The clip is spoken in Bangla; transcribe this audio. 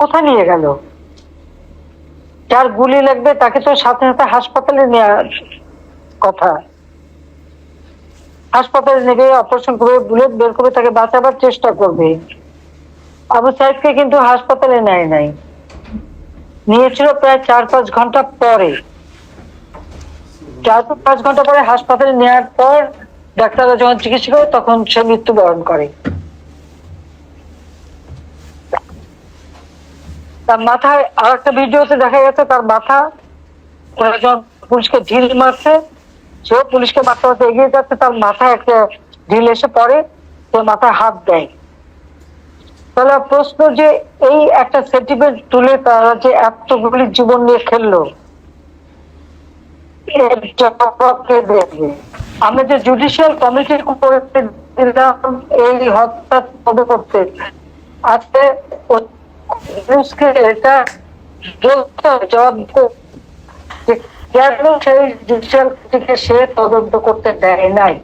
কোথায় নিয়ে গেল? যার গুলি লাগবে তাকে তো সাথে সাথে হাসপাতালে নেওয়ার কথা। হাসপাতালে নেবে অপারেশন করে বুলেট বের করে তাকে বাঁচাবার চেষ্টা করবে। আবু সাইদকে কিন্তু হাসপাতালে নেয় নাই। নিয়েছিল প্রায় চার পাঁচ ঘণ্টা পরে। চার পাঁচ ঘণ্টা পরে হাসপাতালে নেওয়ার পর ডাক্তাররা যখন চিকিৎসা করে তখন সে মৃত্যুবরণ করে। তার মাথায় আর একটা ভিডিওতে দেখা গেছে তার মাথা যখন পুলিশকে ঢিল মারছে। সেও পুলিশকে মারতে মারতে এগিয়ে যাচ্ছে, তার মাথায় একটা ঢিল এসে পড়ে, সে মাথায় হাত দেয়। তাহলে প্রশ্ন যে এই একটা সেন্টিমেন্ট তুলে তারা যে এতগুলি জীবন নিয়ে খেললো আমি যে জুডিশিয়াল কমিটির করে দিলাম, এই হত্যা করতে আজকে পুলিশকে এটা জবাব কেন সেই জুডিশিয়াল সে তদন্ত করতে দেয় নাই?